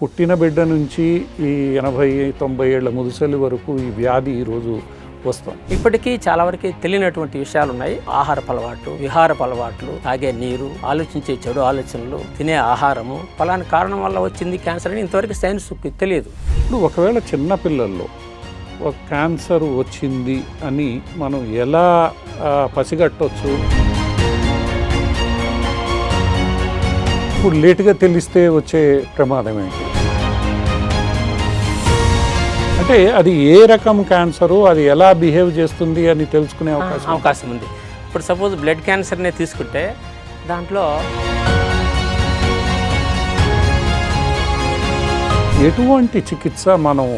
పుట్టిన బిడ్డ నుంచి ఈ ఎనభై తొంభై ఏళ్ళ ముదుసలి వరకు ఈ వ్యాధి ఈరోజు వస్తాం ఇప్పటికీ చాలా వరకు తెలియనటువంటి విషయాలు ఉన్నాయి. ఆహారపు అలవాట్లు విహారపు అలవాట్లు తాగే నీరు ఆలోచించే చెడు ఆలోచనలు తినే ఆహారము. ఫలాని కారణం వల్ల వచ్చింది క్యాన్సర్ అని ఇంతవరకు సైన్స్కి తెలియదు. ఇప్పుడు ఒకవేళ చిన్న పిల్లల్లో ఒక క్యాన్సర్ వచ్చింది అని మనం ఎలా ఆ, పసిగట్టొచ్చు? ఇప్పుడు లేటుగా తెలిస్తే వచ్చే ప్రమాదం ఏంటి? అంటే అది ఏ రకం క్యాన్సరు అది ఎలా బిహేవ్ చేస్తుంది అని తెలుసుకునే అవకాశం అవకాశం ఉంది. ఇప్పుడు సపోజ్ బ్లడ్ క్యాన్సర్నే తీసుకుంటే దాంట్లో ఎటువంటి చికిత్స మనం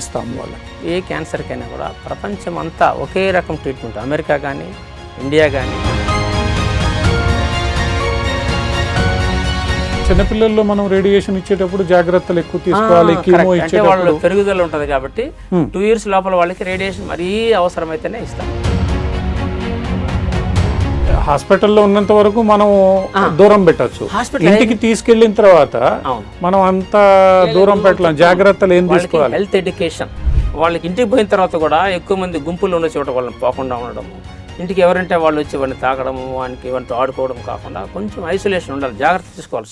ఇస్తాం వాళ్ళకి? ఏ క్యాన్సర్కైనా కూడా ప్రపంచం అంతా ఒకే రకం ట్రీట్మెంట్. అమెరికా కానీ ఇండియా కానీ చిన్నపిల్లల్లో మనం రేడియేషన్ ఇచ్చేటప్పుడు జాగ్రత్తలు ఎక్కువ తీసుకోవాలి కీమో ఇచ్చేటప్పుడు. పెరుగుదల ఉంటుంది కాబట్టి. టూ ఇయర్స్ లోపల వాళ్ళకి రేడియేషన్ మరీ అవసరమైతేనే ఇస్తాం. హాస్పిటల్లో ఉన్నంత వరకు మనం దూరం పెట్టచ్చు. ఇంటికి తీసుకెళ్ళిన తర్వాత మనం అంత దూరం పెట్టలేం. జాగ్రత్తలు ఏం తీసుకోవాలి? హెల్త్ ఎడ్యుకేషన్ వాళ్ళకి ఇంటికి పోయిన తర్వాత కూడా ఎక్కువ మంది గుంపులు ఉన్న చోట వాళ్ళని పోకుండా ఉండడము ఇంటికి ఎవరంటే వాళ్ళు వచ్చి వాడిని తాకడము వానికి వాటితో ఆడుకోవడం కాకుండా కొంచెం ఐసోలేషన్ ఉండాలి. జాగ్రత్త తీసుకోవాలి.